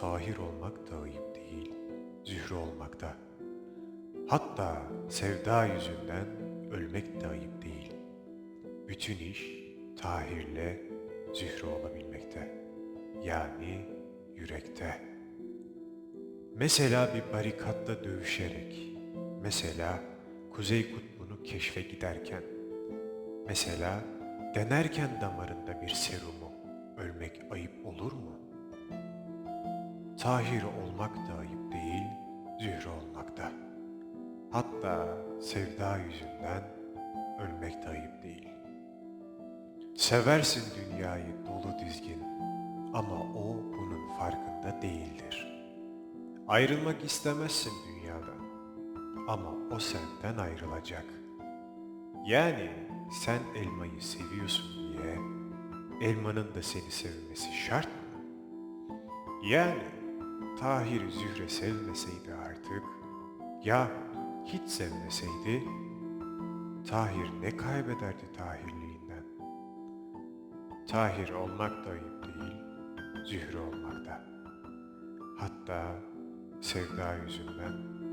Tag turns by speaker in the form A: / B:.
A: Tahir olmak da ayıp değil, zühre olmak da. Hatta sevda yüzünden ölmek de ayıp değil. Bütün iş Tahir'le zühre olabilmekte. Yani yürekte. Mesela bir barikatta dövüşerek, mesela Kuzey Kutbu'nu keşfe giderken, mesela denerken damarında bir serumu ölmek ayıp olur mu? Tahir olmak da ayıp değil, zühre olmak da. Hatta sevda yüzünden ölmek ayıp değil. Seversin dünyayı dolu dizgin ama o bunun farkında değildir. Ayrılmak istemezsin dünyadan ama o senden ayrılacak. Yani sen elmayı seviyorsun diye elmanın da seni sevmesi şart mı? Yani Tahir Zühre sevmeseydi artık ya hiç sevmeseydi Tahir ne kaybederdi Tahirliğinden? Tahir olmak da ayıp değil, Zühre olmak da. Hatta sevda yüzünden